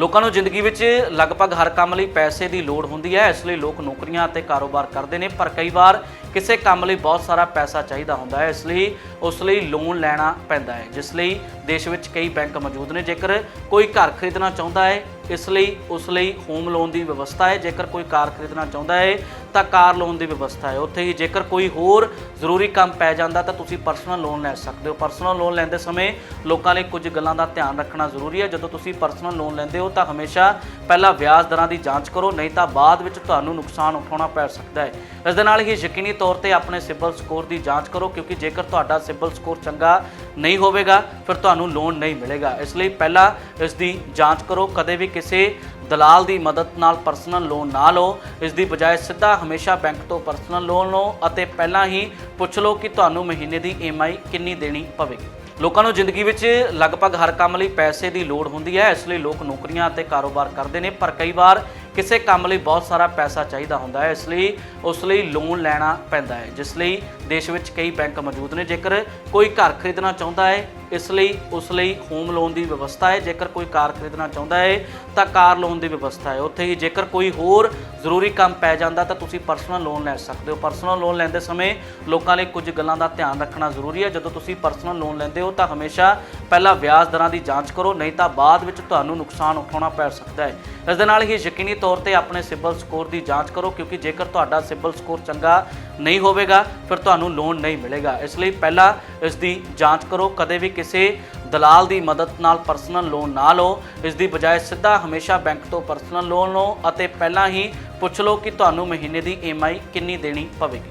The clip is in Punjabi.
ਲੋਕਾਂ ਨੂੰ ਜ਼ਿੰਦਗੀ ਵਿੱਚ ਲਗਭਗ ਹਰ ਕੰਮ ਲਈ ਪੈਸੇ ਦੀ ਲੋੜ ਹੁੰਦੀ ਹੈ, ਇਸ ਲਈ ਲੋਕ ਨੌਕਰੀਆਂ ਅਤੇ ਕਾਰੋਬਾਰ ਕਰਦੇ ਨੇ, ਪਰ ਕਈ ਵਾਰ ਕਿਸੇ ਕੰਮ ਲਈ ਬਹੁਤ ਸਾਰਾ ਪੈਸਾ ਚਾਹੀਦਾ ਹੁੰਦਾ ਹੈ, ਇਸ ਲਈ ਉਸ ਲਈ ਲੋਨ ਲੈਣਾ ਪੈਂਦਾ ਹੈ, ਜਿਸ ਲਈ ਦੇਸ਼ ਵਿੱਚ ਕਈ ਬੈਂਕ ਮੌਜੂਦ ਨੇ, ਜੇਕਰ ਕੋਈ ਘਰ ਖਰੀਦਣਾ ਚਾਹੁੰਦਾ ਹੈ, ਇਸ ਲਈ ਉਸ ਲਈ ਹੋਮ ਲੋਨ ਦੀ ਵਿਵਸਥਾ ਹੈ, ਜੇਕਰ ਕੋਈ ਕਾਰ ਖਰੀਦਣਾ ਚਾਹੁੰਦਾ ਹੈ ਤਾਂ ਕਾਰ ਲੋਨ ਦੀ ਵਿਵਸਥਾ ਹੈ। ਉੱਥੇ ਹੀ ਜੇਕਰ ਕੋਈ ਹੋਰ ਜ਼ਰੂਰੀ ਕੰਮ ਪੈ ਜਾਂਦਾ ਤਾਂ ਤੁਸੀਂ ਪਰਸਨਲ ਲੋਨ ਲੈ ਸਕਦੇ ਹੋ। ਪਰਸਨਲ ਲੋਨ ਲੈਂਦੇ ਸਮੇਂ ਲੋਕਾਂ ਲਈ ਕੁਝ ਗੱਲਾਂ ਦਾ ਧਿਆਨ ਰੱਖਣਾ ਜ਼ਰੂਰੀ ਹੈ। ਜਦੋਂ ਤੁਸੀਂ ਪਰਸਨਲ ਲੋਨ ਲੈਂਦੇ ਹੋ ਤਾਂ ਹਮੇਸ਼ਾ ਪਹਿਲਾਂ ਵਿਆਜ ਦਰਾਂ ਦੀ ਜਾਂਚ ਕਰੋ, ਨਹੀਂ ਤਾਂ ਬਾਅਦ ਵਿੱਚ ਤੁਹਾਨੂੰ ਨੁਕਸਾਨ ਉਠਾਉਣਾ ਪੈ ਸਕਦਾ ਹੈ। ਇਸ ਦੇ ਨਾਲ ਹੀ ਯਕੀਨੀ ਤੌਰ ਤੇ ਆਪਣੇ ਸਿਬਲ ਸਕੋਰ ਦੀ ਜਾਂਚ ਕਰੋ, ਕਿਉਂਕਿ ਜੇਕਰ ਤੁਹਾਡਾ ਸਿਬਲ ਸਕੋਰ ਚੰਗਾ ਨਹੀਂ ਹੋਵੇਗਾ, ਫਿਰ ਤੁਹਾਨੂੰ ਲੋਨ ਨਹੀਂ ਮਿਲੇਗਾ। ਇਸ ਲਈ ਪਹਿਲਾਂ ਇਸ ਦੀ ਜਾਂਚ ਕਰੋ। ਕਦੇ ਵੀ ਕਿਸੇ ਦਲਾਲ ਦੀ ਮਦਦ ਨਾਲ ਪਰਸਨਲ ਲੋਨ ਨਾ ਲਓ। ਇਸ ਦੀ ਬਜਾਏ ਸਿੱਧਾ ਹਮੇਸ਼ਾ ਬੈਂਕ ਤੋਂ ਪਰਸਨਲ ਲੋਨ ਲਓ ਅਤੇ ਪਹਿਲਾਂ ਹੀ ਪੁੱਛ ਲਓ ਕਿ ਤੁਹਾਨੂੰ ਮਹੀਨੇ ਦੀ EMI ਕਿੰਨੀ ਦੇਣੀ ਪਵੇਗੀ। ਲੋਕਾਂ ਨੂੰ ਜ਼ਿੰਦਗੀ ਵਿੱਚ ਲਗਭਗ ਹਰ ਕੰਮ ਲਈ ਪੈਸੇ ਦੀ ਲੋੜ ਹੁੰਦੀ ਹੈ, ਇਸ ਲਈ ਲੋਕ ਨੌਕਰੀਆਂ ਅਤੇ ਕਾਰੋਬਾਰ ਕਰਦੇ ਨੇ, ਪਰ ਕਈ ਵਾਰ ਕਿਸੇ ਕੰਮ ਲਈ ਬਹੁਤ ਸਾਰਾ ਪੈਸਾ ਚਾਹੀਦਾ ਹੁੰਦਾ ਹੈ, ਇਸ ਲਈ ਉਸ ਲਈ ਲੋਨ ਲੈਣਾ ਪੈਂਦਾ ਹੈ, ਜਿਸ ਲਈ ਦੇਸ਼ ਵਿੱਚ ਕਈ ਬੈਂਕ ਮੌਜੂਦ ਨੇ। ਜੇਕਰ ਕੋਈ ਘਰ ਖਰੀਦਣਾ ਚਾਹੁੰਦਾ ਹੈ, ਇਸ ਲਈ, ਉਸ ਲਈ ਹੋਮ ਲੋਨ ਦੀ ਵਿਵਸਥਾ ਹੈ। ਜੇਕਰ ਕੋਈ ਕਾਰ ਖਰੀਦਣਾ ਚਾਹੁੰਦਾ ਹੈ, ਤਾਂ ਕਾਰ ਲੋਨ ਦੀ ਵਿਵਸਥਾ ਹੈ। ਉੱਥੇ ਹੀ ਜੇਕਰ ਕੋਈ ਹੋਰ ਜ਼ਰੂਰੀ ਕੰਮ ਪੈ ਜਾਂਦਾ, ਤਾਂ ਤੁਸੀਂ ਪਰਸਨਲ ਲੋਨ ਲੈ ਸਕਦੇ ਹੋ। ਪਰਸਨਲ ਲੋਨ ਲੈਂਦੇ ਸਮੇਂ ਲੋਕਾਂ ਲਈ ਕੁਝ ਗੱਲਾਂ ਦਾ ਧਿਆਨ ਰੱਖਣਾ ਜ਼ਰੂਰੀ ਹੈ। ਜਦੋਂ ਤੁਸੀਂ ਪਰਸਨਲ ਲੋਨ ਲੈਂਦੇ ਹੋ, ਤਾਂ ਹਮੇਸ਼ਾ ਪਹਿਲਾਂ ਵਿਆਜ ਦਰਾਂ ਦੀ ਜਾਂਚ ਕਰੋ, ਨਹੀਂ ਤਾਂ ਬਾਅਦ ਵਿੱਚ ਤੁਹਾਨੂੰ ਨੁਕਸਾਨ ਉਠਾਉਣਾ ਪੈ ਸਕਦਾ ਹੈ। ਇਸ ਦੇ ਨਾਲ ਹੀ ਯਕੀਨੀ ਤੌਰ ਤੇ ਆਪਣੇ ਸਿਬਲ ਸਕੋਰ ਦੀ ਜਾਂਚ ਕਰੋ, ਕਿਉਂਕਿ ਜੇਕਰ ਤੁਹਾਡਾ ਸਿਬਲ ਸਕੋਰ ਚੰਗਾ ਨਹੀਂ ਹੋਵੇਗਾ, ਫਿਰ ਤੁਹਾਨੂੰ ਲੋਨ ਨਹੀਂ ਮਿਲੇਗਾ। ਇਸ ਲਈ ਪਹਿਲਾਂ ਇਸ ਦੀ ਜਾਂਚ ਕਰੋ, ਕਦੇ ਵੀ ਕਿਸੇ ਦਲਾਲ ਦੀ ਮਦਦ ਨਾਲ ਪਰਸਨਲ ਲੋਨ ਨਾ ਲਓ। ਇਸ ਦੀ ਬਜਾਏ ਸਿੱਧਾ ਹਮੇਸ਼ਾ ਬੈਂਕ ਤੋਂ ਪਰਸਨਲ ਲੋਨ ਲਓ ਅਤੇ ਪਹਿਲਾਂ ਹੀ ਪੁੱਛ ਲਓ ਕਿ ਤੁਹਾਨੂੰ ਮਹੀਨੇ ਦੀ EMI ਕਿੰਨੀ ਦੇਣੀ ਪਵੇਗੀ।